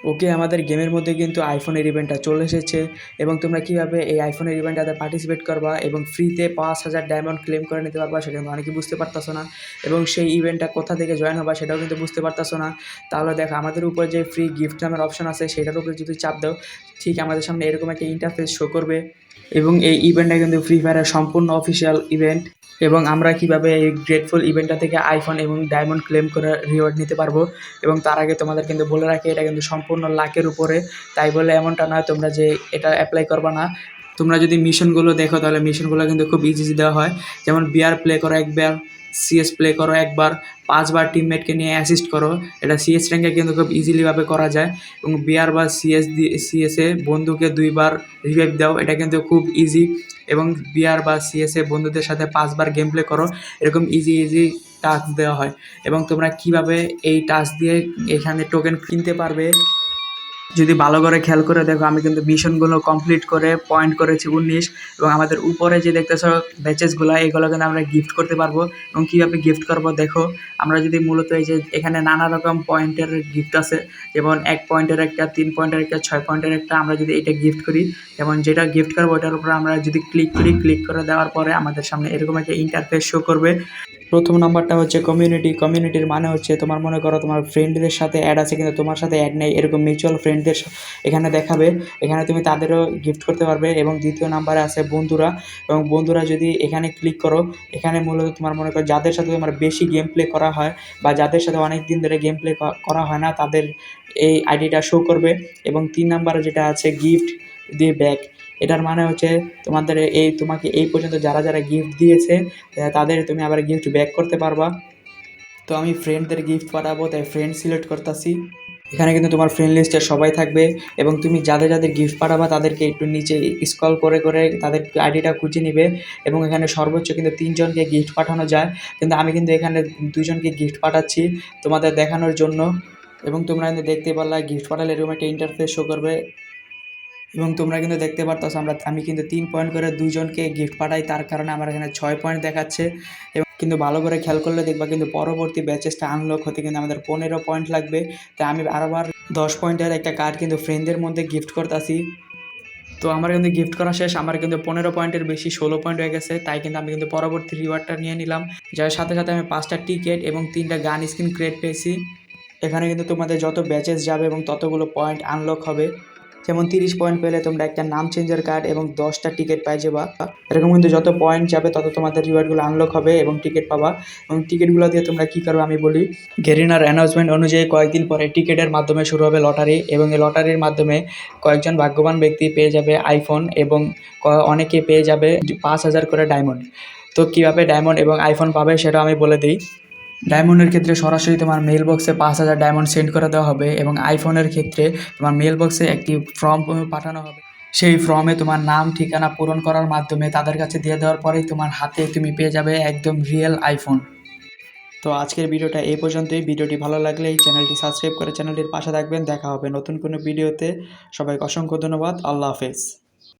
ওকে আমাদের গেমের মধ্যে কিন্তু আইফোনের ইভেন্টটা চলে এসেছে এবং তোমরা কীভাবে এই আইফোনের ইভেন্টটাতে পার্টিসিপেট করবা এবং ফ্রিতে পাঁচ হাজার ডায়মন্ড ক্লেম করে নিতে পারবা সেটা কিন্তু অনেকে বুঝতে পারতাছো না এবং সেই ইভেন্টটা কোথা থেকে জয়েন হবা সেটাও কিন্তু বুঝতে পারতাছো না। তাহলে দেখো, আমাদের উপর যে ফ্রি গিফট নামের অপশন আছে সেটার উপরে যদি চাপ দাও, ঠিক আমাদের সামনে এরকম একটা ইন্টারফেস শো করবে এবং এই ইভেন্টটা কিন্তু ফ্রি ফায়ারের সম্পূর্ণ অফিসিয়াল ইভেন্ট এবং আমরা কীভাবে এই গ্রেটফুল ইভেন্টটা থেকে আইফোন এবং ডায়মন্ড ক্লেম করে রিওয়ার্ড নিতে পারব এবং তার আগে তোমাদের কিন্তু বলে রাখি, এটা কিন্তু সম্পূর্ণ লাখের উপরে। তাই বলে এমনটা নয়, তোমরা যে এটা অ্যাপ্লাই করবা না। তোমরা যদি মিশনগুলো দেখো, তাহলে মিশনগুলো কিন্তু খুব ইজি দেওয়া হয়। যেমন বিয়ার প্লে করো একবার সিএস প্লে করো একবার, পাঁচবার টিমমেটকে নিয়ে অ্যাসিস্ট করো। এটা সিএস র্যাঙ্কে কিন্তু খুব ইজিলিভাবে করা যায়। এবং বিয়ার বা সিএস দিয়ে সিএসে বন্ধুকে দুইবার রিভাইভ দাও, এটা কিন্তু খুব ইজি এবং বিআর বা সিএসএ বন্ধুদের সাথে পাঁচবার গেম প্লে করো, এরকম ইজি ইজি টাস্ক দেওয়া হয়। এবং তোমরা কীভাবে এই টাস্ক দিয়ে এখানে টোকেন কিনতে পারবে যদি ভালো করে খেয়াল করে দেখো, আমি কিন্তু মিশনগুলো কমপ্লিট করে পয়েন্ট করেছি উনিশ এবং আমাদের উপরে যে দেখতেছ ব্যাচেসগুলো এগুলো কিন্তু আমরা গিফট করতে পারব এবং কীভাবে গিফট করব দেখো। আমরা যদি মূলত এই যে এখানে নানা রকম পয়েন্টের গিফট আছে, যেমন এক পয়েন্টের একটা, তিন পয়েন্টের একটা, ছয় পয়েন্টের একটা, আমরা যদি এটা গিফট করি, যেমন যেটা গিফট করব ওটার উপর আমরা যদি ক্লিক করি ক্লিক করে দেওয়ার পরে আমাদের সামনে এরকম একটা ইন্টারফেস শো করবে। প্রথম নাম্বারটা হচ্ছে কমিউনিটি কমিউনিটির মানে হচ্ছে তোমার মনে করো তোমার ফ্রেন্ডদের সাথে অ্যাড আছে কিন্তু তোমার সাথে অ্যাড নেই, এরকম মিউচুয়াল ফ্রেন্ডদের এখানে দেখাবে। এখানে তুমি তাদেরও গিফট করতে পারবে এবং দ্বিতীয় নাম্বারে আছে বন্ধুরা এবং বন্ধুরা যদি এখানে ক্লিক করো, এখানে মূলত তোমার মনে করো যাদের সাথে তোমার বেশি গেম প্লে করা হয় বা যাদের সাথে অনেক দিন ধরে গেম প্লে করা হয় না, তাদের এই আইডিটা শো করবে এবং তিন নাম্বারে যেটা আছে গিফট দিয়ে ব্যাক এটার মানে হচ্ছে তোমাদের এই, তোমাকে এই পর্যন্ত যারা যারা গিফট দিয়েছে তাদের তুমি আবার গিফট ব্যাক করতে পারবা। তো আমি ফ্রেন্ডদের গিফট পাঠাবো, তাই ফ্রেন্ড সিলেক্ট করতেছি। এখানে কিন্তু তোমার ফ্রেন্ড লিস্টে সবাই থাকবে এবং তুমি যাদের যাদের গিফট পাঠাবা, তাদেরকে একটু নিচে স্ক্রল করে করে তাদের আইডিটা খুঁজে নিবে এবং এখানে সর্বোচ্চ কিন্তু তিনজনকে গিফট পাঠানো যায়। কিন্তু আমি কিন্তু এখানে দুজনকে গিফট পাঠাচ্ছি তোমাদের দেখানোর জন্য। এবং তোমরা কিন্তু দেখতে পারলা গিফট পাঠালে এরকম একটা ইন্টারফেস শো করবে। এবং তোমরা কিন্তু দেখতে পারতাস আমরা, আমি কিন্তু তিন পয়েন্ট করে দুজনকে গিফট পাঠাই, তার কারণে আমার এখানে ছয় পয়েন্ট দেখাচ্ছে। এবং কিন্তু ভালো করে খেয়াল করলে দেখবা কিন্তু পরবর্তী ব্যাচেসটা আনলক হতে কিন্তু আমাদের পনেরো পয়েন্ট লাগবে। তাই আমি আরবার দশ পয়েন্টের একটা কার্ড কিন্তু ফ্রেন্ডদের মধ্যে গিফট করতেছি। তো আমার কিন্তু গিফট করা শেষ, আমার কিন্তু পনেরো পয়েন্টের বেশি ষোলো পয়েন্ট হয়ে গেছে, তাই কিন্তু আমি কিন্তু পরবর্তী রিওয়ার্ডটা নিয়ে নিলাম। যার সাথে সাথে আমি পাঁচটা টিকিট এবং তিনটা গান স্ক্রিন ক্রিয়েট পেয়েছি। এখানে কিন্তু তোমাদের যত ব্যাচেস যাবে এবং ততগুলো পয়েন্ট আনলক হবে। যেমন তিরিশ পয়েন্ট পেলে তোমরা একটা নাম চেঞ্জের কার্ড এবং দশটা টিকিট পাই যাবা। এরকম কিন্তু যত পয়েন্ট যাবে, তত তোমাদের রিওয়ার্ডগুলো আনলক হবে এবং টিকিট পাবা। এবং টিকিটগুলো দিয়ে তোমরা কী করবে আমি বলি গেরিনার অ্যানাউন্সমেন্ট অনুযায়ী কয়েকদিন পরে টিকিটের মাধ্যমে শুরু হবে লটারি এবং এই লটারির মাধ্যমে কয়েকজন ভাগ্যবান ব্যক্তি পেয়ে যাবে আইফোন এবং অনেকে পেয়ে যাবে পাঁচ হাজার করে ডায়মন্ড তো কীভাবে ডায়মন্ড এবং আইফোন পাবে সেটা আমি বলে দিই। ডায়মন্ডের ক্ষেত্রে সরাসরি তোমার মেল বক্সে পাঁচ হাজার ডায়মন্ড সেন্ড করে দেওয়া হবে এবং আইফোনের ক্ষেত্রে তোমার মেল বক্সে একটি ফর্ম পাঠানো হবে। সেই ফর্মে তোমার নাম, ঠিকানা পূরণ করার মাধ্যমে তাদের কাছে দিয়ে দেওয়ার পরেই তোমার হাতে তুমি পেয়ে যাবে একদম রিয়েল আইফোন তো আজকের ভিডিওটা এই পর্যন্তই। ভিডিওটি ভালো লাগলে এই চ্যানেলটি সাবস্ক্রাইব করে চ্যানেলটির পাশে থাকবেন। দেখা হবে নতুন কোনো ভিডিওতে। সবাইকে অসংখ্য ধন্যবাদ। আল্লাহ হাফেজ।